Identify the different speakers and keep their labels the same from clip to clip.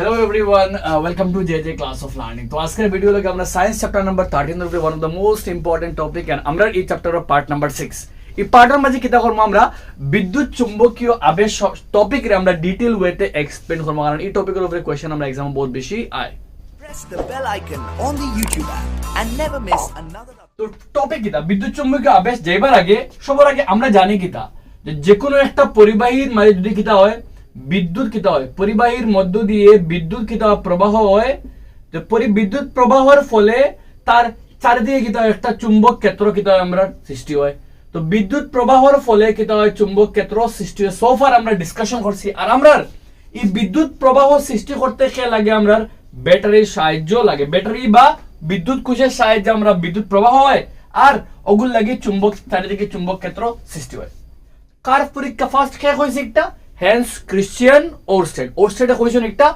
Speaker 1: Hello everyone welcome to J J class of learning তো আজকের video লাগে আমরা সায়েন্স চ্যাপ্টার নাম্বার থার্টিন উপরে one of the most important topic and আমরা এই চ্যাপ্টার পার্ট নাম্বার সিক্স এই পার্টের মাঝে কিতা করব আমরা? বিদ্যুৎ চুম্বকীয় আবেশ টপিক রে আমরা ডিটেল ওয়েতে এক্সপ্লেন করব। কারণ এই টপিকের উপরে কোয়েশ্চেন আমরা এক্সাম বহুত বেশি আয়।
Speaker 2: Press the bell icon on the YouTube app and never miss another.
Speaker 1: তো টপিক কিতা? বিদ্যুৎ চুম্বকীয় আবেশ যাইবার আগে সবার আগে আমরা জানি কিতা। যে যে কোনো একটা পরিবাহীর মাঝে যদি কিতা হয় বিদ্যুৎ কিতা হয়? পরিবাহীর মধ্য দিয়ে বিদ্যুৎ কিতা প্রবাহ হয়। পরি বিদ্যুৎ প্রবাহের ফলে তার চারিদিকে কিতা একটা চুম্বক ক্ষেত্র কিতা আমরা সৃষ্টি হয়। তো বিদ্যুৎ প্রবাহের ফলে কিতা হয়, চুম্বক ক্ষেত্র সৃষ্টি হয়। সোফার আমরা ডিসকাশন করছি। আর আমরা এই বিদ্যুৎ প্রবাহ সৃষ্টি করতে কে লাগে? আমরা ব্যাটারির সাহায্য লাগে। ব্যাটারি বা বিদ্যুৎ কোষের সাহায্যে আমরা বিদ্যুৎ প্রবাহ হয়। আর ওগুল লাগে চুম্বক, চারিদিকে চুম্বক ক্ষেত্র সৃষ্টি হয়। কার পরীক্ষা ফার্স্ট কে হয়েছে একটা? হ্যান্স ক্রিশ্চিয়ান ওরস্টেড ওরস্টেডে কইছেন একটা,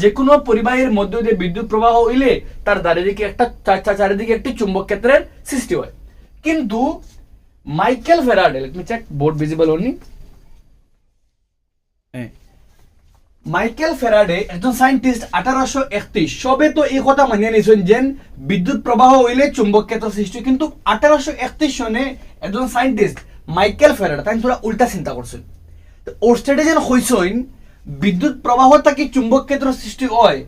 Speaker 1: যে কোনো পরিবাহীর মধ্য দিয়ে বিদ্যুৎ প্রবাহ হইলে তার চারিদিকে একটা চারিদিকে একটি চুম্বক ক্ষেত্রের সৃষ্টি হয়। কিন্তু Michael Faraday let me check board visible only Michael Faraday একজন সায়েন্টিস্ট আঠারোশো একত্রিশ। সবে তো এই কথা মানিয়ে নিয়েছেন যে বিদ্যুৎ প্রবাহ হইলে চুম্বক ক্ষেত্র সৃষ্টি কিন্তু আঠারোশো একত্রিশ সনে একজন সায়েন্টিস্ট মাইকেল ফেরাডে, তাই তোরা উল্টা চিন্তা করছেন স্টেটে যেন হইছেন বিদ্যুৎ প্রবাহ থাকি চুম্বক ক্ষেত্র সৃষ্টি হয়।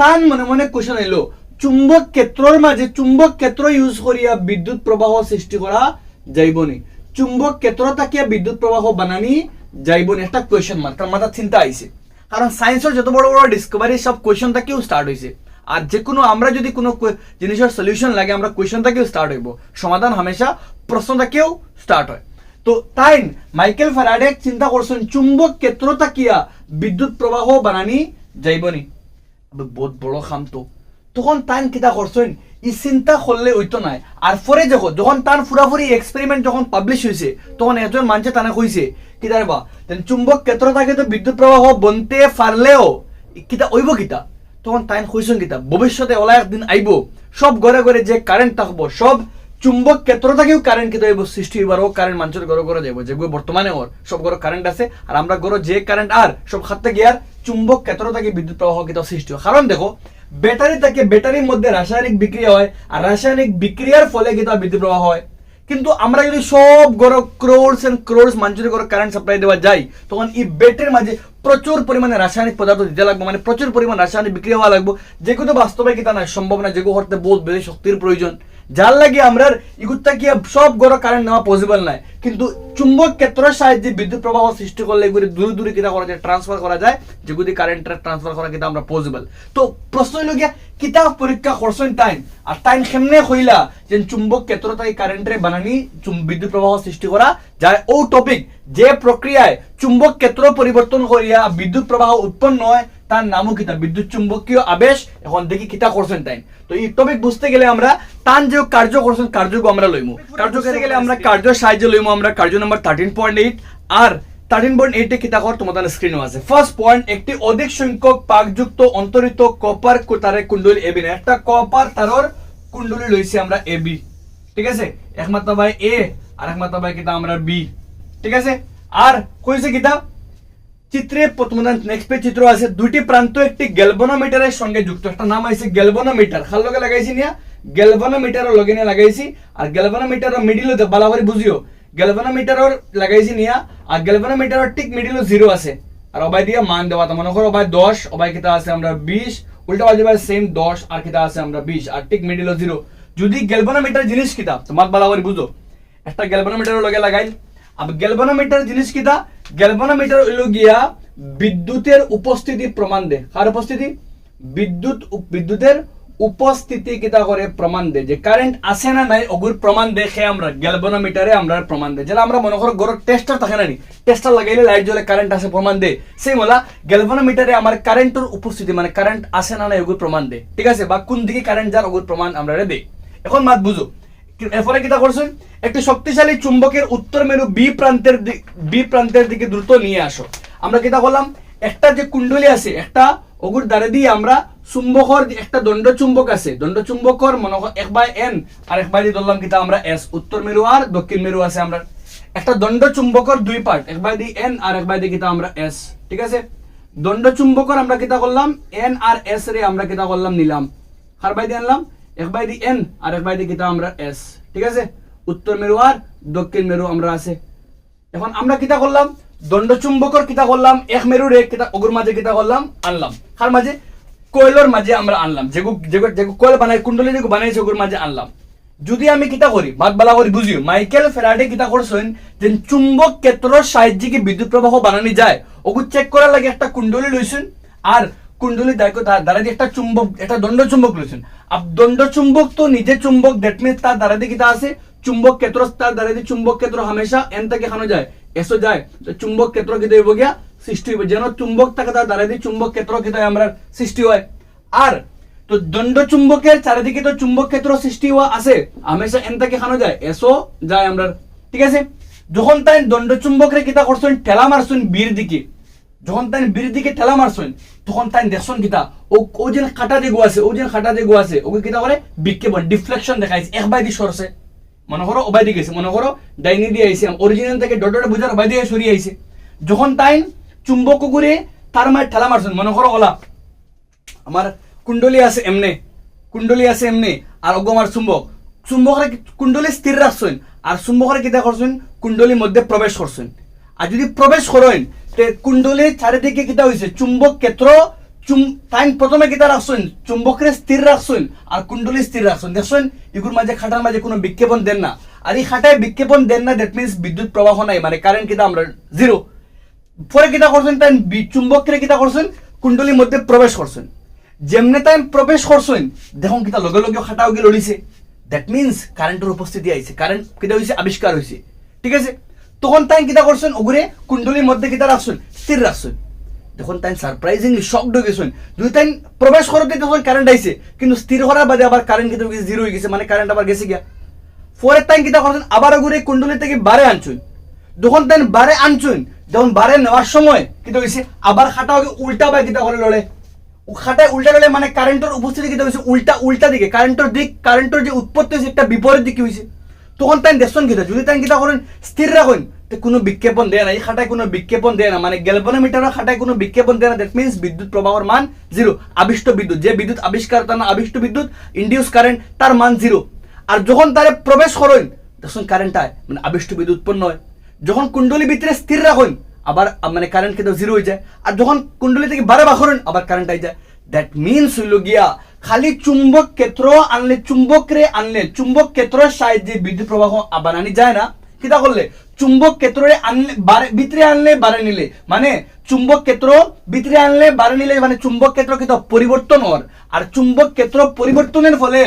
Speaker 1: তান মনে মনে কোশ্চেন এলো চুম্বক ক্ষেত্রর মাঝে চুম্বক ক্ষেত্র ইউজ করিয়া বিদ্যুৎ প্রবাহ সৃষ্টি করা যাইবনি চুম্বক ক্ষেত্র থাকিয়া বিদ্যুৎ প্রবাহ বানানি যাইবনি একটা কোয়েশ্চেন মার্ক তার মাথার চিন্তা আইছে কারণ সায়েন্সের যত বড় বড় ডিসকভারি সব কোয়েশ্চন থেকেও স্টার্ট হয়েছে আর যে কোনো আমরা যদি কোনো জিনিসের সলিউশন লাগে, আমরা কোয়েশ্চন থেকেও স্টার্ট হইব। সমাধান হামেশা প্রশ্ন থেকেও স্টার্ট হয়। তো তাই মাইকেল ফ্যারাডে চিন্তা করছেন চুম্বক ক্ষেত্র তাকিয়া বিদ্যুৎ প্রবাহ বানানি যাইবনি। আবে, বহুত বড় খাম তো তখন তান কিতা করছেন ই চিন্তা করলে হইতো নাই। আর পরে যখন যখন তার পুরাপুরি এক্সপেরিমেন্ট যখন পাবলিশ হয়েছে তখন একজন মানুষে তানে কইছে কিতা রে বা চুম্বক ক্ষেত্র থাকে তো বিদ্যুৎ প্রবাহ বনতে পারলেও কিতা ওইব কিতা? তখন তাই কইছেন কিতা ভবিষ্যতে ওলা একদিন আইব। সব ঘরে ঘরে যে কারেন্ট থাকব, সব চুম্বক ক্ষেত্র থেকেও কারেন্ট কিতা হইব সৃষ্টি হইবার ও কারেন্ট মানুষের ঘরে ঘরে যাইব যেগুলো বর্তমানে ওর, সব ঘরে কারেন্ট আছে, আর আমরা ঘরে যে কারেন্ট আর, সব খাতে গিয়ার চুম্বক ক্ষেত্র থেকে বিদ্যুৎ প্রবাহ কিতা সৃষ্টি হয়। কারণ দেখো ব্যাটারি থেকে ব্যাটারির মধ্যে রাসায়নিক বিক্রিয়া হয়, আর রাসায়নিক বিক্রিয়ার ফলে কিতা বিদ্যুৎ প্রবাহ হয়? কিন্তু আমরা যদি সব গড় ক্রোডস এন্ড ক্রোডস মানুষের ঘরে কারেন্ট সাপ্লাই দেওয়া যায়, তখন এই বেটের মাঝে প্রচুর পরিমাণে রাসায়নিক পদার্থ দিতে লাগবে মানে প্রচুর পরিমাণ রাসায়নিক বিক্রিয়া হওয়া লাগবে যেগুলো বাস্তবে কিতা না সম্ভব না যেগুলো করতে বহুত বেশি শক্তির প্রয়োজন। যার লাগে আমরা ইগুত্তা কি সব গড় কারেন্ট নেওয়া পসিবল নাই। কিন্তু চুম্বক ক্ষেত্রের সাহায্যে বিদ্যুৎ প্রবাহ সৃষ্টি করলে এগুলি দূরে দূরে কিতা করা যায় ট্রান্সফার করা যায় যেগুলি কারেন্ট ট্রান্সফার করা কিতা আমরা পসিবল তো প্রশ্ন হইল গিয়া কিতাব পরীক্ষা করছেন টাইম আর টাইম কেমনে হইলা? যে চুম্বক ক্ষেত্র থেকে কারেন্টের বানানি বিদ্যুৎ প্রবাহ সৃষ্টি করা যায় ও টপিক যে প্রক্রিয়ায় চুম্বক ক্ষেত্র পরিবর্তন করিয়া বিদ্যুৎ প্রবাহ উৎপন্ন হয় তার নামও কিতা বিদ্যুৎ চুম্বকীয় আবেশ, এখন দেখি কিতা করছেন টাইম তো এই টপিক বুঝতে গেলে আমরা তান যে কার্য করছেন কার্যকে আমরা লইমু কার্য করতে গেলে আমরা কার্য সাহায্য লইমু আমরা কার্য নাম্বার থার্টিন পয়েন্ট এইট আর থার্টিন পয়েন্ট এইটে কিতা কর তোমাদের স্ক্রিনও আছে। ফার্স্ট পয়েন্ট একটি অধিক সংখ্যক পাকযুক্ত অন্তরিত কপার তারে কুণ্ডলী এবি না একটা কপার তারর কুণ্ডলী লইছি আমরা এবি ঠিক আছে? একমাত্র ভাই এ আর নিয়া। বুঝিও। লাগাইছি নিয়া। আর ঠিক জিরো আছে। আর অবাই দিয়া মান দেওয়া মনে করো অবাই দশ, অবাই কিতা আছে আমরা বিশ। উল্টা বাজে সেম দশ, আর কিতা আছে আমরা বিশ। আর ঠিক মিডিল জিরো যদি গ্যালভানোমিটার জিনিস কিতা তোমার করে বুঝো। একটা গ্যালভানোমিটারের লগে লাগাই। আর গ্যালভানোমিটার জিনিস কিতা গ্যালভানোমিটার হইল গিয়া বিদ্যুতের উপস্থিতি প্রমাণ দে। কার উপস্থিতি? বিদ্যুৎ বিদ্যুতের উপস্থিতি কিতা করে প্রমাণ দে। যে কারেন্ট আছে না নাই ওগুর প্রমাণ দেখে আমরা গ্যালভানোমিটারে আমরা প্রমাণ দে। যেটা আমরা মনে করো গরর টেস্টার থাকে না নি? টেস্টার লাগাইলে লাইট জ্বলে কারেন্ট আছে প্রমাণ দে। সেই মোলা গ্যালভানোমিটারে আমার কারেন্টের উপস্থিতি মানে কারেন্ট আছে না নাই ওগুর প্রমাণ দে। ঠিক আছে? বা কোন দিকে কারেন্ট যার ওগুর প্রমাণ আমরা দে। এখন মাত বুঝো এরপরে কিতা করছেন? একটি শক্তিশালী চুম্বকের উত্তর মেরু বি প্রান্তের বি প্রান্তের দিকে দ্রুত নিয়ে আসো। আমরা কিতা করলাম? একটা যে কুণ্ডলী আছে, একটা ওগুর দ্বারে দিয়ে আমরা চুম্বকর একটা দণ্ড চুম্বক আছে, দণ্ড চুম্বকর মনে এক বাই এন, আর এক বাই দিয়ে ধরলাম কিতা আমরা এস, উত্তর মেরু আর দক্ষিণ মেরু আছে আমরা। একটা দণ্ড চুম্বকর দুই পার্ট এক বাই দি এন আর এক বাই দি কিতা আমরা এস, ঠিক আছে? দণ্ড চুম্বকর আমরা কিতা করলাম? এন আর এস রে আমরা কিতা করলাম, নিলাম। কার বাই দিয়ে আনলাম? এক বাই দি এন আর এক বাই দি কিতা আমরা এস ঠিক আছে? উত্তর মেরু আর দক্ষিণ মেরু আমরা আছে। এখন আমরা কিতা করলাম, দণ্ড চুম্বকর কিতা করলাম, এক মেরু রে কিতা অগুর মাঝে কিতা করলাম, আনলাম। কার মাঝে? কয়লর মাঝে আমরা আনলাম। যেগু যেগু যেগু কয়ল বানাই কুণ্ডলী যেগু বানাইছে ওগুর মাঝে আনলাম। যদি আমি কিতা করি বাদ বালা করি, বুঝিও, মাইকেল ফেরাডে কিতা করছেন, যে চুম্বক ক্ষেত্রর সাহায্যে কি বিদ্যুৎ প্রবাহ বানানি যায়? ওগু চেক করার লাগে একটা কুণ্ডলী লইছেন, আর কুণ্ডলী দ্বারা দিয়ে একটা চুম্বক, একটা দণ্ড চুম্বক লইছেন। চুম্বক তো নিজে চুম্বক দ্যাট মিনস তার দ্বারা দিয়ে কিতা আছে? চুম্বক ক্ষেত্র তার দ্বারা চুম্বক ক্ষেত্র হামেশা এন থেকে খানো যায়, এসো যায়। চুম্বক ক্ষেত্র কিতা হইব গিয়া? সৃষ্টি হইব। যেন চুম্বক থাকে তার দ্বারা চুম্বক ক্ষেত্র কিতা আমরা সৃষ্টি হয়। আর, তো দণ্ড চুম্বকের চারিদিকে তো চুম্বক ক্ষেত্র সৃষ্টি হওয়া আছে, হামেশা এন থেকে খানো যায়, এসো যায় আমরা ঠিক আছে? যখন তাই দণ্ড চুম্বকরে কিতা করছেন, ঠেলা মারছেন বীর দিকে। যখন তাই বীর দিকে ঠেলা মারছেন, তখন তাই দেখছেন কিতা, ও ও যেন খাটা যে আছে ও যেন খাটা যে আছে ওকে কিতা করে বিক্ষেপণ ডিফ্লেকশন দেখাইছে, এক বাই দি সরছে মনে করো ওবাই দিয়ে গেছে, মনে করো, ডাইনি দিয়ে আইছে অরিজিনাল থেকে ডটে বুঝার ওবাই দিয়ে সরিয়ে আইছে। যখন তাই চুম্বক ঘুরে তার মায়ের ঠেলা মারছেন, মনে করো, ওলা, আমার কুণ্ডলী আছে এমনে, কুণ্ডলী আছে এমনে, আর অগ আমার চুম্বক। চুম্বকরে কুণ্ডলী স্থির রাখছেন, আর চুম্বকরে কিতা করছেন? কুণ্ডলীর মধ্যে প্রবেশ করছেন। আর যদি প্রবেশ করেন কুণ্ডলীর চারিদিকে কিতা হয়েছে চুম্বক ক্ষেত্র চুম তাই প্রথমে কিতা রাখছেন চুম্বকরে স্থির রাখছেন আর কুণ্ডলী স্থির রাখছেন দেখছেন এগুলোর মাঝে খাটার মাঝে কোনো বিক্ষেপণ দেন না। আর এই খাটায় বিক্ষেপণ দেন না দ্যাট মিনস বিদ্যুৎ প্রবাহ নাই মানে কারেন্ট কিতা আমরা জিরো পরে কিতা করছেন তাই চুম্বকরে কিতা করছেন কুণ্ডলীর মধ্যে প্রবেশ করছেন যেমনে তাই প্রবেশ করছেন দেখুন কিতা লগে লগে খাটাও গিয়ে লড়িছে দ্যাট মিনস কারেন্টের উপস্থিতি আইছে কারেন্ট কিতা হয়েছে আবিষ্কার হয়েছে ঠিক আছে? তখন তাই কিতা করছেন? ওগুরে কুণ্ডলীর মধ্যে কিতা রাখছেন? স্থির রাখছেন। দেখুন তাই সারপ্রাইজিংলি শক হয়ে গেছেন। যদি তাই প্রবেশ করতে তখন কারেন্ট আইছে। কিন্তু স্থির করার বাদে আবার কারেন্ট কিন্তু জিরো হয়ে গেছে। মানে কারেন্ট আবার গেছে গিয়া পরে তাই কিতা করছেন? আবার ওগুরে কুণ্ডলী থেকে বারে আনছুন। যখন তাই বারে আনছুন, যখন বারে নেওয়ার সময় কিতা হয়েছে? আবার খাটা উল্টা বা কিতা করে লড়ে। খাটায় উল্টা লড়ে মানে কারেন্টের উপস্থিতি কিতা হয়েছে? উল্টা উল্টা দিকে। কারেন্টের দিক কারেন্টের যে উৎপত্তি হয়েছে একটা বিপরীত দিকে হয়েছে। তখন তাই দেখছেন কিতা যদি তাই কিতা করেন স্থির রাখুন কোনো বিজ্ঞাপন দেয় না এই খাটায় কোনো বিজ্ঞাপন দেয় না মানে গ্যালভানোমিটারের খাটায় কোনো বিজ্ঞাপন দেয় না দ্যাট মিনস বিদ্যুৎ প্রবাহের মান জিরো আবিষ্ট বিদ্যুৎ, যে বিদ্যুৎ আবিষ্কার তার না আবিষ্ট বিদ্যুৎ ইন্ডিউস কারেন্ট তার মান জিরো আর যখন তারে প্রবেশ করেন তখন কারেন্ট আয় মানে আবিষ্ট বিদ্যুৎ উৎপন্ন হয়। যখন কুণ্ডলী ভিতরে স্থির রাখুন আবার মানে কারেন্ট কিন্তু জিরো হয়ে যায়। আর যখন কুণ্ডলী থেকে বারে বাখরেন আবার কারেন্ট আই যায়। দ্যাট মিনস হইল গিয়া খালি চুম্বক ক্ষেত্র আনলে চুম্বক রে আনলে, চুম্বক ক্ষেত্রের সাহায্যে বিদ্যুৎ প্রবাহ আবার আনি যায় না। কিতা করলে? চুম্বক ক্ষেত্রে আনলে ভিতরে আনলে বারে নিলে। মানে চুম্বক ক্ষেত্র ভিতরে আনলে বারে নিলে মানে চুম্বক ক্ষেত্র কিন্তু পরিবর্তন হওয়ার। আর চুম্বক ক্ষেত্র পরিবর্তনের ফলে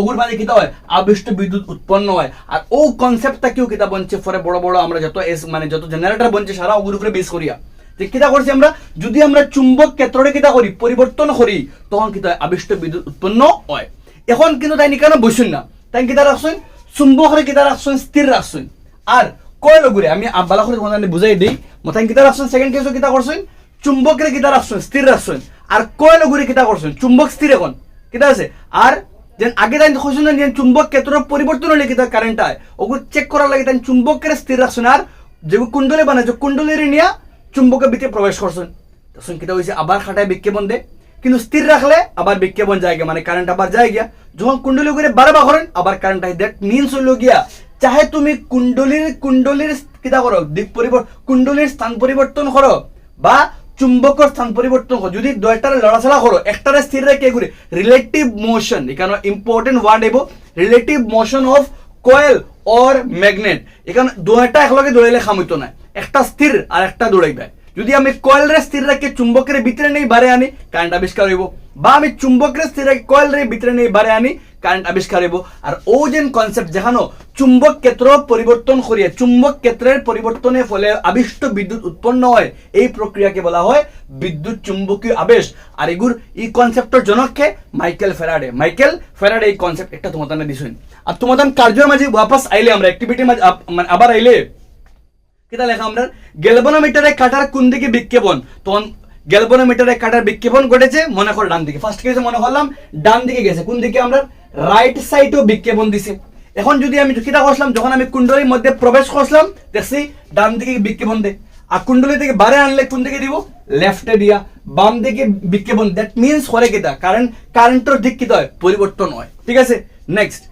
Speaker 1: ওগুর মাঝে কিতা হয়? আবিষ্ট বিদ্যুৎ উৎপন্ন হয়। আর ও কনসেপ্টটা কেউ কিতা বনছে? পরে বড় বড় আমরা যত এস মানে যত জেনারেটর বনছে, সারা ওগুর উপরে বেস করিয়া। যে কিতা করছি আমরা? যদি আমরা চুম্বক ক্ষেত্রটা কিতা করি পরিবর্তন করি তখন কিতা আবিষ্ট বিদ্যুৎ উৎপন্ন হয়। এখন কিন্তু তাই নিকানো বসুন না তাই কিতা রাখছেন চুম্বকরে কিতা রাখছেন স্থির রাখছেন আর কয় লগরে আমি আব্বালা করে তোমাদের বুঝাই দিই। মতাই কিতা রাখছেন সেকেন্ড কেসও কিতা করছেন চুম্বকের কিতা রাখছেন স্থির রাখছেন আর কয় লগরে কিতা করছেন চুম্বক স্থির এখন। কিতা আছে? আর যেন আগে তাই কৈছো না যে চুম্বক ক্ষেত্র পরিবর্তন হলে কিতা কারেন্ট হয় ওগুলো চেক করার লাগে তাই চুম্বকের স্থির রাখছেন আর যে কুণ্ডলী বানাইছে কুণ্ডলীর নিয়া চুম্বকের ভিতরে প্রবেশ করছেন। তখন কিতা হয়েছে আবার খাটায় বিজ্ঞাপন দে কিন্তু স্থির রাখলে আবার বিজ্ঞাপন যায় গিয়া মানে কারেন্ট আবার যায় গিয়া। যখন কুণ্ডলী করে বারে বা করেন, আবার কারেন্ট আই দ্যাট মিনস হইল গিয়া। চাহে তুমি কুণ্ডলীর কুণ্ডলীর কিতা করো, দিক পরিবর্তন কুণ্ডলীর স্থান পরিবর্তন করো, বা চুম্বকের স্থান পরিবর্তন করো যদি দুইটারে লড়াচড়া করো একটারে স্থির রেখে ঘুরে রিলেটিভ মোশন এখানে important word এবো relative motion of coil or magnet এখানে দুটা একলগে দৌড়াইলে খামিত না। একটা স্থির আর একটা দৌড়াইবে। যদি আমি কয়েল রে স্থির রাখি চুম্বকের ভিতরে নেই, বারে আনি কারেন্ট আবিষ্কার হইব। বা আমি চুম্বকের স্থির রাখি কয়েল রে ভিতরে নেই, বারে আনি কারেন্ট আবিষ্কার হইব। আর ও যেন কনসেপ্ট যেখানো চুম্বক ক্ষেত্র পরিবর্তন করিয়ে, চুম্বক ক্ষেত্রের পরিবর্তনের ফলে আবিষ্ট বিদ্যুৎ উৎপন্ন হয়। এই প্রক্রিয়াকে বলা হয় বিদ্যুৎ চুম্বকীয় আবেশ। আর এগুর এই কনসেপ্টের জনককে মাইকেল ফেরাডে। মাইকেল ফেরাডে এই কনসেপ্ট একটা তোমাদের দিছেন। আর তোমাদের কার্যের মাঝে ওয়াপাস আইলে আমরা অ্যাক্টিভিটির মাঝে মানে আবার আইলে কিতা লেখা আমরা? কাটার কোন দিকে বিক্ষেপণ তখন কাটার বিক্ষেপণ ঘটেছে মনে ডান দিকে ফার্স্ট কেসে মনে করলাম? ডান দিকে গেছে। কোন দিকে আমরা রাইট বিক্ষেপণ এখন যদি আমি কিতা করলাম যখন আমি কুণ্ডলীর মধ্যে প্রবেশ করলাম দেখছি ডান দিকে বিক্ষেপণ দে। আর কুণ্ডলী থেকে বারে আনলে কোন দিকে দিব? লেফটে দিয়া। বাম দিকে বিক্ষেপণ। দ্যাট মিনস করে কিতা? কারণ কারেন্টের দিক কিতা হয়? পরিবর্তন হয়। ঠিক আছে? নেক্সট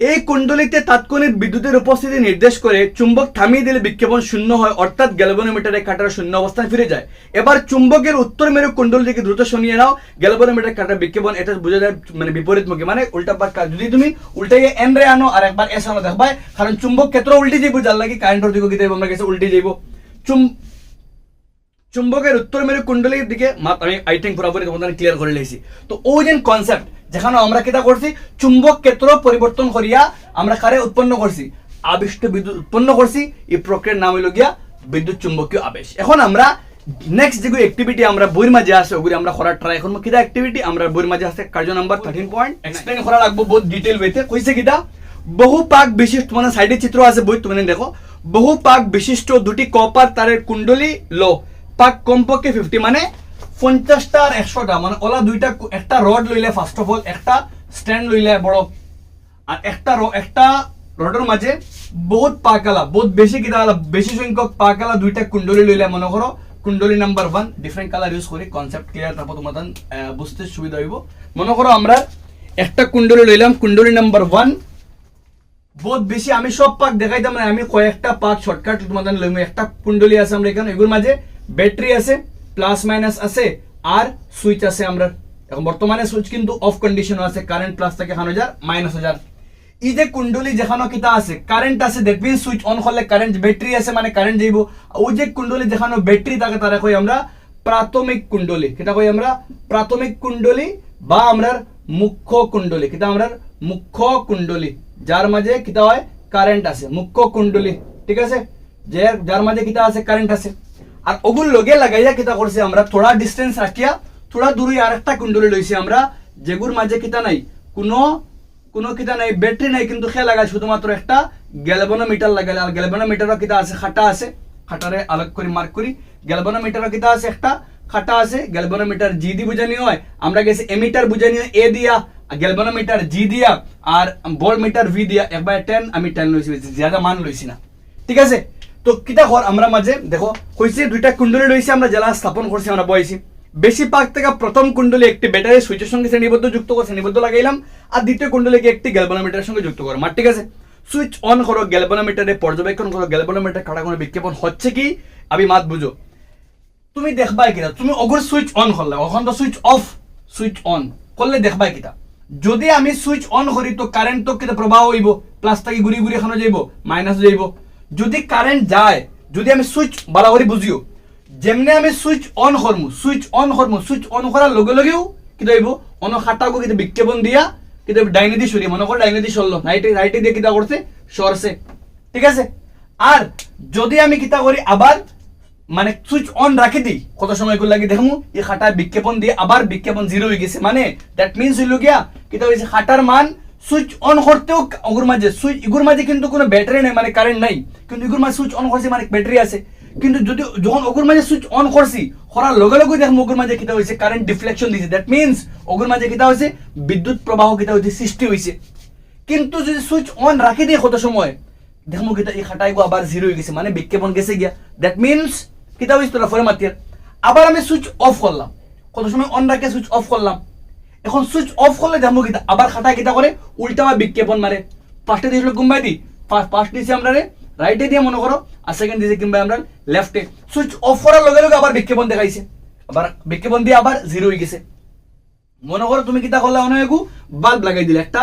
Speaker 1: এই কুণ্ডলিতে তাৎক্ষণিক বিদ্যুতের উপস্থিতি নির্দেশ করে চুম্বক থামিয়ে দিলে বিক্ষেপণ শূন্য হয়, অর্থাৎ গ্যালভানোমিটারে কাটার শূন্য অবস্থায় ফিরে যায়। এবার চুম্বকের উত্তর মেরু কুণ্ডল থেকে দ্রুত সরিয়ে নাও। গ্যালভানোমিটার কাটার বিক্ষেপণ, এটা বোঝা যায় মানে বিপরীতমুখী। মানে উল্টা পাক যদি তুমি উল্টাইয়ে এন রে আনো আর একবার এস আনো দেখবাই কারণ চুম্বক ক্ষেত্র উল্টে যাইব, যার লাগে কারেন্টের দিকে গিয়ে আমরা গেছে উল্টে যাইব। চুম চুম্বকের উত্তর মেরু কুণ্ডলীর দিকে আমি আই থিঙ্ক পুরোপুরি তোমাদের ক্লিয়ার করে লেছি। তো ওই যে কনসেপ্ট যেখানে আমরা কেটা করছি? চুম্বক ক্ষেত্র পরিবর্তন করিয়া আমরা কারে উৎপন্ন করছি? আবিষ্ট বিদ্যুৎ উৎপন্ন করছি। এই প্রক্রিয়ার নাম হইল গিয়া বিদ্যুৎ চুম্বকীয় আবেশ। এখন আমরা নেক্সট যেগুলো অ্যাক্টিভিটি আমরা বইয়ের মাঝে আছে, ওগুলি আমরা করার ট্রাই করব। কিটা অ্যাক্টিভিটি আমরা বইয়ের মাঝে আছে কার্য নাম্বার থার্টিন পয়েন্ট এক্সপ্লেন করা লাগবো বহুত ডিটেল ওয়েতে কইছে কিটা বহু পাক বিশিষ্ট মানে সাইডে চিত্র আছে বই তুমি দেখো। বহু পাক বিশিষ্ট দুটি কপার তারের কুণ্ডলী লো। পাক কমপক্ষে ফিফটি মানে পঞ্চাশটা আর একশোটা মানে ওলা দুইটা একটা রড লইলে ফার্স্ট অফ অল একটা স্ট্যান্ড লইলে বড়, আর একটা একটা রডের মাঝে বহুত পাকালা বহুত বেশি কিতা বেশি সংখ্যক পাকালা দুইটা কুণ্ডলী লইলে মনে করো কুণ্ডলী number one different colour use করি কনসেপ্ট ক্লিয়ার তারপর তোমার বুঝতে সুবিধা হইব। মনে করো আমরা একটা কুণ্ডলী লইলাম, কুণ্ডলী নাম্বার ওয়ান বহুত বেশি আমি সব পাক দেখাইতাম আমি কয়েকটা পাক শর্টকাট তোমাদের লইম, একটা কুণ্ডলী আছে আমরা এখানে এগুলোর মাঝে ব্যাটারি আছে প্লাস মাইনাস আছে, আর সুইচ আছে আমরা। এখন বর্তমানে সুইচ কিন্তু অফ কন্ডিশন আছে কারেন্ট প্লাস থাকে এখানে হাজার মাইনাস হাজার। এই যে কুণ্ডলী যেখানে কিতা আছে কারেন্ট আছে মিন সুইচ অন করলে কারেন্ট ব্যাটারি আছে মানে কারেন্ট যাইব। ওই যে কুণ্ডলী যেখানে ব্যাটারি থাকে তারা কই আমরা প্রাথমিক কুণ্ডলী। কিতা কই আমরা? প্রাথমিক কুণ্ডলী বা আমরা মুখ্য কুণ্ডলী। কিতা আমরা মুখ্য কুণ্ডলী। যার মাঝে কিতা হয়? কারেন্ট আছে, মুখ্য কুণ্ডলী। ঠিক আছে? যে যার মাঝে কিতা আছে? কারেন্ট আছে। আর ওগুল লগে লাগাইয়া কিতা করছে আমরা? থোড়া ডিস্টেন্স রাখিয়া থোড়া দূরে আর একটা কুণ্ডলী লইছি আমরা। যেগুর মাঝে কিতা নাই, কোনো কোনো কিতা নাই ব্যাটারি নাই, কিন্তু খেয়ে লাগায় শুধুমাত্র একটা গ্যালভানোমিটার লাগালে। আর গ্যালভানোমিটারও কিতা আছে, খাটা আছে। খাটারে আলাগ করে মার্ক করি গ্যালভানোমিটারও কিতা আছে, একটা খাটা আছে। গ্যালভানোমিটার জি দি বুঝানি হয় আমরা গেছি এমিটার বুঝানি হয় এ দিয়া। গ্যালভানোমিটার জি দিয়া। আর বল ভোল্টমিটার ভি দিয়া। একবার টেন আমি টেন লইছি জিয়াদা মান লইছি না। ঠিক আছে? তো কিতা হর আমরা মাঝে দেখো কইছে দুইটা কুণ্ডলী রয়েছে আমরা জেলা স্থাপন করছি আমরা বইছি বেশি পাক থেকে প্রথম কুণ্ডলী একটি ব্যাটারি সুইচের সঙ্গে শ্রেণীবদ্ধ যুক্ত করে শ্রেণীবদ্ধ লাগাইলাম। আর দ্বিতীয় কুণ্ডলীকে একটি গ্যালভানোমিটারের সঙ্গে যুক্ত করো মার ঠিক আছে? সুইচ অন করো গ্যালভানোমিটারে পর্যবেক্ষণ করো গ্যালভানোমিটার কাটা কোনো বিজ্ঞাপন হচ্ছে কি? আমি মাত বুঝো তুমি দেখবাই কিনা তুমি অগর সুইচ অন করলে এখন তো সুইচ অফ সুইচ অন করলে দেখবাই কিতা? যদি আমি সুইচ অন করি তো কারেন্ট তো কিতা প্রবাহ হইব প্লাস থেকে ঘুরি ঘুরি এখানে যাইব মাইনাস যাইব। যদি কারেন্ট যায়, যদি আমি সুইচ বালা করে বুঝিও যেমনি আমি সুইচ অন করমু সুইচ অন করমু সুইচ অন করার লগে লগেও কিতা হইব অন খাটাগো কিতা বিজ্ঞাপন দিয়া কিতা ডাইনে দিয়ে সরিয়ে মনে করো ডাইনে দিয়ে সরলো রাইটে রাইটে দিয়ে কিতা করছে সরছে ঠিক আছে? আর যদি আমি কিতা করি আবার মানে সুইচ অন রাখি দিই কত সময় করে লাগি দেখমু এই খাটার বিজ্ঞাপন দিয়ে আবার বিজ্ঞাপন জিরো হয়ে গেছে মানে দ্যাট মিনস হইল গিয়া, কিতা হয়েছে খাটার মান সুইচ অন করতেও ওগুর মাঝে, সুইচ ইগুর মাঝে কিন্তু কোনো ব্যাটারি নেই মানে কারেন্ট নাই। কিন্তু ইগুর মাঝে সুইচ অন করছে মানে ব্যাটারি আছে। কিন্তু যদি যখন ওগুর মাঝে সুইচ অন করছি, করার লগে লগে দেখমু ওগুর মাঝে কিতা হয়েছে কারেন্ট ডিফ্লেকশন দিছে। দ্যাট মিনস ওগুর মাঝে কিতা হয়েছে বিদ্যুৎ প্রবাহ কিতা হয়েছে সৃষ্টি হয়েছে কিন্তু যদি সুইচ অন রাখি দিয়ে কত সময় দেখমু কিতা এই খাটাই গো আবার জিরো হয়ে গেছে মানে বিজ্ঞাপন গেছে গিয়া। দ্যাট মিনস কিতা হয়েছে তোরা ফরে মাতিয়ার আবার আমি সুইচ অফ করলাম। কত সময় অন রাখে সুইচ অফ করলাম। এখন সুইচ অফ করলে দেখমু কিতা আবার খাটাই কিতা করে, উল্টা বা বিজ্ঞাপন মারে। ফার্স্টে দিয়েছিল গুম্বাই দি ফার্স্ট দিয়েছি আমরা রে রাইটে দিয়ে মনে করো, আর সেকেন্ড দিয়েছি কিংবা আমরা লেফটে সুইচ অফ করার লগে লগে আবার বিজ্ঞাপন দেখাইছে। আবার বিজ্ঞাপন দিয়ে আবার জিরো হয়ে গেছে। মনে করো তুমি কিতা করলে অনেক বাল্ব লাগাই দিলে, একটা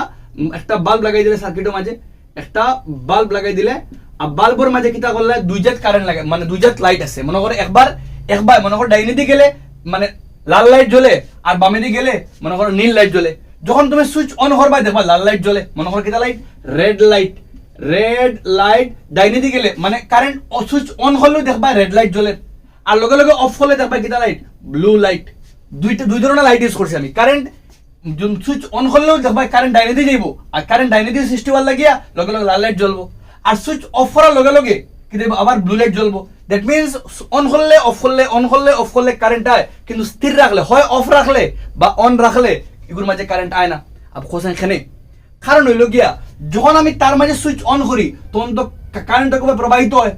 Speaker 1: একটা বাল্ব লাগাই দিলে সার্কিটের মাঝে, একটা বাল্ব লাগাই দিলে, আর বাল্বের মাঝে কিতা করলে, দুই জাত কারেন্ট লাগে মানে দুই জাত লাইট আছে। মনে করো একবার একবার, মনে করো ডাইনে দিয়ে গেলে মানে লাল লাইট জ্বলে, আর বামে দিয়ে গেলে, মনে করো নীল লাইট জ্বলে। যখন তুমি সুইচ অন করবা দেখবা লাল লাইট জ্বলে, মনে করো কিতা light red light red light ডাইনে দিয়ে গেলে মানে কারেন্ট সুইচ অন করলেও দেখবা রেড লাইট জ্বলে। আর লগে লগে অফ করলে দেখবা কিতা লাইট ব্লু লাইট দুইটা দুই ধরনের লাইট ইউজ করছি আমি। কারেন্ট সুইচ অন করলেও দেখবা কারেন্ট ডাইনে দিয়ে যাইব। আর কারেন্ট ডাইনে দিয়ে সৃষ্টি হওয়ার লাগিয়া লগে লগে লাল লাইট জ্বলবো। আর সুইচ অফ করার লগে লগে কি দেখব আবার ব্লু লাইট জ্বলবো। দ্যাট মিনস অন করলে অফ করলে অন করলে অফ করলে কারেন্ট আয়, কিন্তু স্থির রাখলে, হয় অফ রাখলে বা অন রাখলে, এগুলোর মাঝে কারেন্ট আয় না। আর কোথায় এখানে কারণ হইল গিয়া, যখন আমি তার মাঝে সুইচ অন করি, তখন তো কারেন্ট কবে প্রবাহিত হয়।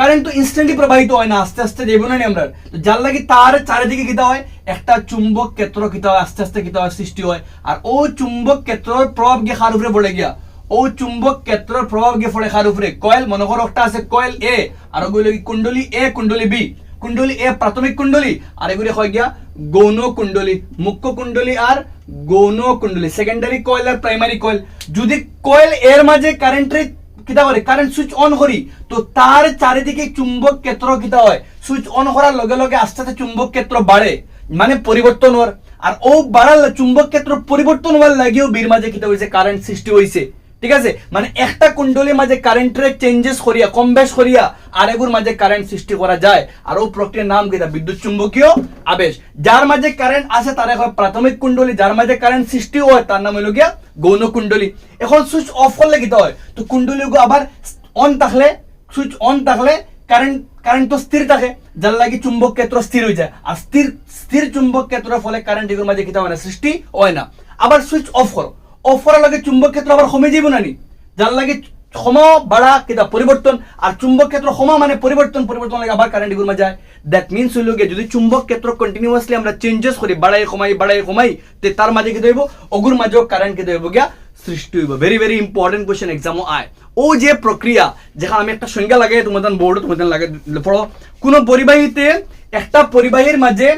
Speaker 1: কারেন্ট তো ইনস্ট্যান্টলি প্রবাহিত হয় না, আস্তে আস্তে যাইব না আমরা। তো যার লাগি তার চারিদিকে কিতা হয়, একটা চুম্বক ক্ষেত্র কিতা হয়, আস্তে আস্তে কিতা হয়, সৃষ্টি হয়। আর ও চুম্বক ক্ষেত্রের প্রভাব গিয়ে খার উপরে পড়ে গিয়া? ও চুম্বক ক্ষেত্রের প্রভাব গিয়ে পড়ে খার উপরে কয়েল মনে আছে কয়েল এ আর ওগুলো এ, কুণ্ডলী বি। কুণ্ডলী এ প্রাথমিক কুণ্ডলী আর এগুলি হয় গিয়া গৌণ কুণ্ডলী মুখ্য কুণ্ডলী আর গৌণ কুণ্ডলী। সেকেন্ডারি কয়েল আর প্রাইমারি কয়েল যদি কয়েল এর মাঝে কারেন্টের কিতা করে কারেন্ট সুইচ অন করি তো তার চারিদিকে চুম্বক ক্ষেত্র কিতা হয়? সুইচ অন করার লগে লগে আস্তে আস্তে চুম্বক ক্ষেত্র বাড়ে মানে পরিবর্তন হওয়ার আর ও বাড়ার চুম্বক ক্ষেত্র পরিবর্তন হওয়ার লাগেও বীর মাঝে কিতা হয়েছে কারেন্ট সৃষ্টি হয়েছে ঠিক আছে? মানে একটা কুণ্ডলীর মাঝে কারেন্টের চেঞ্জেস করিয়া, কম বেশ করিয়া আরেগুর মাঝে কারেন্ট সৃষ্টি করা যায়। আর ও প্রক্রিয়ার নাম কিতা বিদ্যুৎ চুম্বকীয় আবেশ। যার মাঝে কারেন্ট আছে, তার এখন প্রাথমিক কুণ্ডলী। যার মাঝে কারেন্ট সৃষ্টি হয়, তার নাম হলো গিয়া গৌণ কুণ্ডলী। এখন সুইচ অফ করলে কিতা হয়? তো কুণ্ডলী আবার অন থাকলে সুইচ অন থাকলে কারেন্ট কারেন্ট তো স্থির থাকে। যার লাগি চুম্বক ক্ষেত্র স্থির হয়ে যায়। আর স্থির স্থির চুম্বক ক্ষেত্রের ফলে কারেন্ট এগুলোর মাঝে কিতা হয় না সৃষ্টি হয় না। আবার সুইচ অফ করো। অফ লাগে চুম্বক ক্ষেত্র আবার কমে যাইব না নি যার লাগে ক্ষমা বাড়া কিতা পরিবর্তন আর চুম্বক ক্ষেত্র ক্ষমা মানে পরিবর্তন পরিবর্তন লাগে আবার কারেন্ট এগুলো যায় দ্যাট মিনস হইল গিয়ে যদি চুম্বক ক্ষেত্র কন্টিনিউয়াসলি আমরা চেঞ্জেস করি বাড়াই কমাই বাড়াই কমাই, তে তার মাঝে কি হইব অগুর মাঝেও কারেন্ট কি হইব গিয়া? সৃষ্টি হইব। ভেরি ভেরি ইম্পর্টেন্ট কোয়েশ্চেন এক্সামও আয়। ও যে প্রক্রিয়া যেখানে আমি একটা সংজ্ঞা লাগে তোমাদের বোর্ড তোমাদের লাগে পড়ো কোন পরিবাহীতে একটা পরিবাহীর মাঝে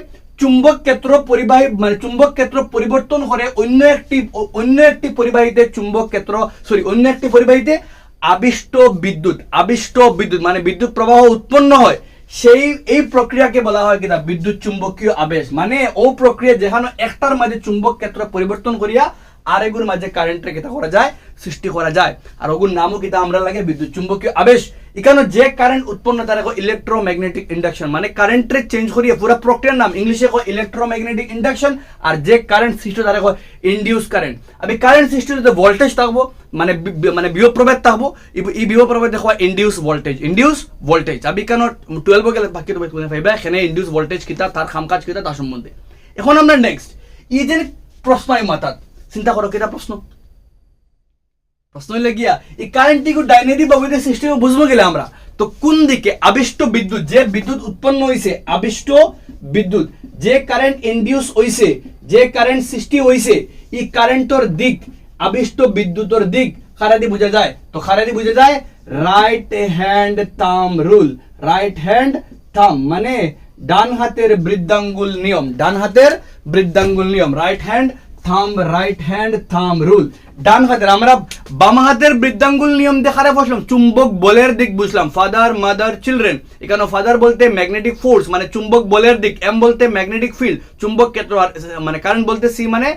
Speaker 1: চুম্বক ক্ষেত্র পরিবাহী মানে চুম্বক ক্ষেত্র পরিবর্তন করে অন্য একটি অন্য একটি পরিবাহীতে চুম্বক ক্ষেত্র সরি অন্য একটি পরিবাহীতে আবিষ্ট বিদ্যুৎ আবিষ্ট বিদ্যুৎ মানে বিদ্যুৎ প্রবাহ উৎপন্ন হয়। সেই, এই প্রক্রিয়াকে বলা হয় কিনা বিদ্যুৎ চুম্বকীয় আবেশ। মানে ও প্রক্রিয়া যেখানে একটার মাঝে চুম্বক ক্ষেত্র পরিবর্তন করিয়া আরেগুর মাঝে কারেন্টের কিতা করা যায়? সৃষ্টি করা যায়। আর ওগুর নামও কিতা আমরা লাগে? বিদ্যুৎ চুম্বকীয় আবেশ। এখানে যে কারেন্ট উৎপন্ন তার ইলেকট্রোম্যাগনেটিক ইন্ডাকশন মানে কারেন্টের চেঞ্জ করিয়ে পুরো প্রক্রিয়ার নাম ইংলিশে কয় ইলেকট্রোম্যাগনেটিক ইন্ডাকশন আর যে কারেন্ট সৃষ্টি তারা কয় ইন্ডিউস কারেন্ট আমি কারেন্ট সৃষ্টি যদি ভোল্টেজ থাকব মানে মানে বিভব প্রভেদ থাকব। এই- বিভব প্রভেদ দেখো ইন্ডিউস ভোল্টেজ ইন্ডিউস ভোল্টেজ আমি কেন টুয়েলভ গেলে বাকি পাইবা এখানে ইন্ডিউস ভোল্টেজ কিতা, তার খামকাজ কিতা, তার সম্বন্ধে। এখন আমরা নেক্সট ই যে প্রশ্ন মাথাত চিন্তা করো কিতা প্রশ্ন প্রশ্ন হইলে গিয়া এই কারেন্টটিকে ডাইনেটিক ভাবে সৃষ্টি হবে বুঝব গেলে আমরা। তো কোন দিকে আবিষ্ট বিদ্যুৎ, যে বিদ্যুৎ উৎপন্ন হইছে আবিষ্ট বিদ্যুৎ, যে কারেন্ট ইন্ডিউস হইছে যে কারেন্ট সৃষ্টি হইছে এই কারেন্টর দিক আবিষ্ট বিদ্যুতের দিক খারাদি বোঝা যায়। তো খারাদি বোঝা যায় right hand thumb rule right hand thumb মানে ডান হাতের বৃদ্ধাঙ্গুল নিয়ম, ডান হাতের বৃদ্ধাঙ্গুল নিয়ম right hand thumb right hand thumb rule ডান হাতের, আমরা বাম হাতের বৃদ্ধাঙ্গুল নিয়ম দেখারে বসলাম। চুম্বক বলের দিক বুঝলাম। ফাদার মাদার চিলড্রেন এখানে ফাদার বলতে ম্যাগনেটিক ফোর্স মানে চুম্বক বলের দিক। এম বলতে ম্যাগনেটিক ফিল্ড চুম্বক ক্ষেত্র মানে কারেন্ট বলতে সি মানে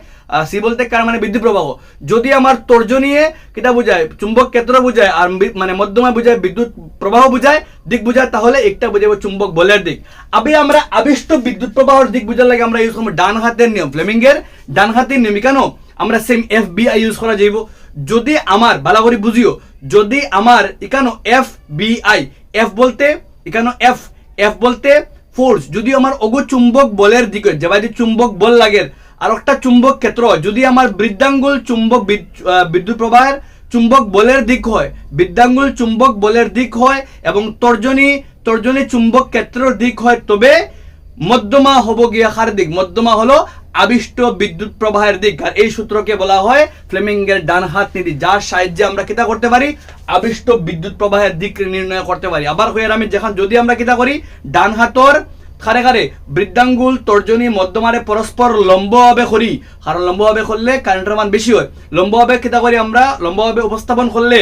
Speaker 1: সি বলতে কার মানে বিদ্যুৎ প্রবাহ। যদি আমার তর্জনীয় কিটা বুঝায়, চুম্বক ক্ষেত্র বুঝায়, আর মানে মধ্যমা বুঝায়, বিদ্যুৎ প্রবাহ বুঝায়, দিক বুঝায়, তাহলে একটা বুঝাবো চুম্বক বলের দিক। আবে আমরা আবিষ্ট বিদ্যুৎ প্রবাহের দিক বুঝার লাগে আমরা ইউজ করব ডান হাতের নিয়ম। ফ্লেমিঙ্গের ডান হাতের নিয়ম। কেন? আমরা same F B I use করা যাইব। যদি আমার ভালো করে বুঝিও, যদি আমার এখানো এফ বি আই এফ বলতে, এখানো এফ এফ বলতে ফোর্স যদি আমার অগু চুম্বক বলের দিকে যেভাবে চুম্বক বল লাগে, আর একটা চুম্বক ক্ষেত্র, যদি আমার বৃদ্ধাঙ্গুল চুম্বক বিদ- বিদ্যুৎ প্রবাহের চুম্বক বলের দিক হয়, বৃদ্ধাঙ্গুল চুম্বক বলের দিক হয়, এবং তর্জনী তর্জনী চুম্বক ক্ষেত্রের দিক হয়, তবে মধ্যমা হব গিয়া কার দিক। মধ্যমা হলো আবিষ্ট বিদ্যুৎ প্রবাহের দিক এই সূত্রকে বলা হয় ফ্লেমিঙ্গের ডান হাত নীতি যার সাহায্যে আমরা কিতা করতে পারি? আবিষ্ট বিদ্যুৎ প্রবাহের দিক নির্ণয় করতে পারি। আবার হয়ে আমি যেখান যদি আমরা কিতা করি, ডান হাতর খারে খারে বৃদ্ধাঙ্গুল, তর্জনী, মধ্যমারে পরস্পর লম্বভাবে করি। কারণ লম্বভাবে করলে কারেন্টের মান বেশি হয়। লম্বভাবে কিতা করি আমরা? লম্বভাবে উপস্থাপন করলে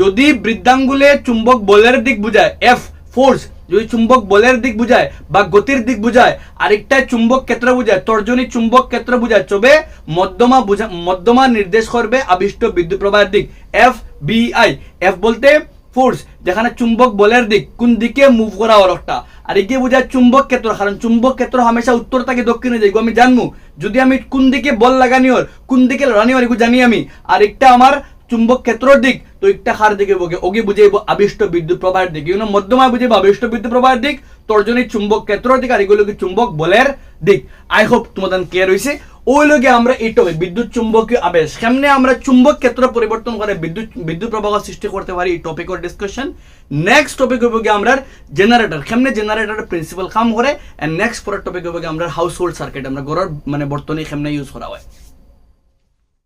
Speaker 1: যদি বৃদ্ধাঙ্গুলে চুম্বক বলের দিক বুঝায় এফ ফোর্স যদি চুম্বক বলের দিক বুঝায় বা গতির দিক বুঝায়, আরেকটা চুম্বক ক্ষেত্র বুঝায়, তর্জনী চুম্বক ক্ষেত্র বুঝায়, তবে মধ্যমা বুঝা, মধ্যমা নির্দেশ করবে আবিষ্ট বিদ্যুৎ প্রবাহের দিক এফ বি আই এফ বলতে ফোর্স যেখানে চুম্বক বলের দিক, কোন দিকে মুভ করা ওরকটা আর একে বোঝায় চুম্বক ক্ষেত্র? কারণ চুম্বক ক্ষেত্র হামেশা উত্তর থেকে দক্ষিণে যাই আমি জানব। যদি আমি কোন দিকে বল লাগানি ওর কোন দিকে লড়ানি ওর জানি আমি। আর একটা আমার চুম্বক ক্ষেত্রের দিক তো খার দিকে বগে ওকে বুঝাইব আবিষ্ট বিদ্যুৎ প্রবাহের দিক ইউনো মধ্যমা বুঝাইব আবিষ্ট বিদ্যুৎ প্রবাহের দিক তর্জনী চুম্বক ক্ষেত্রের দিক আর এগুলো চুম্বক বলের দিক আই হোপ তোমাদের ক্লিয়ার হয়েছে ওই লগে আমরা এই টপিক বিদ্যুৎ চুম্বকীয় আবেশ। কেমনে আমরা চুম্বক ক্ষেত্র পরিবর্তন করে বিদ্যুৎ বিদ্যুৎ প্রবাহ সৃষ্টি করতে পারি এই টপিকের ডিসকাশন নেক্সট টপিক হইব গিয়ে আমরা জেনারেটর কেমনে জেনারেটরের প্রিন্সিপাল কাম করে এন্ড নেক্সট পরের টপিক হইব গিয়ে আমরা হাউস হোল্ড সার্কিট আমরা ঘরের মানে বর্তনে কেমনে ইউজ করা হয়।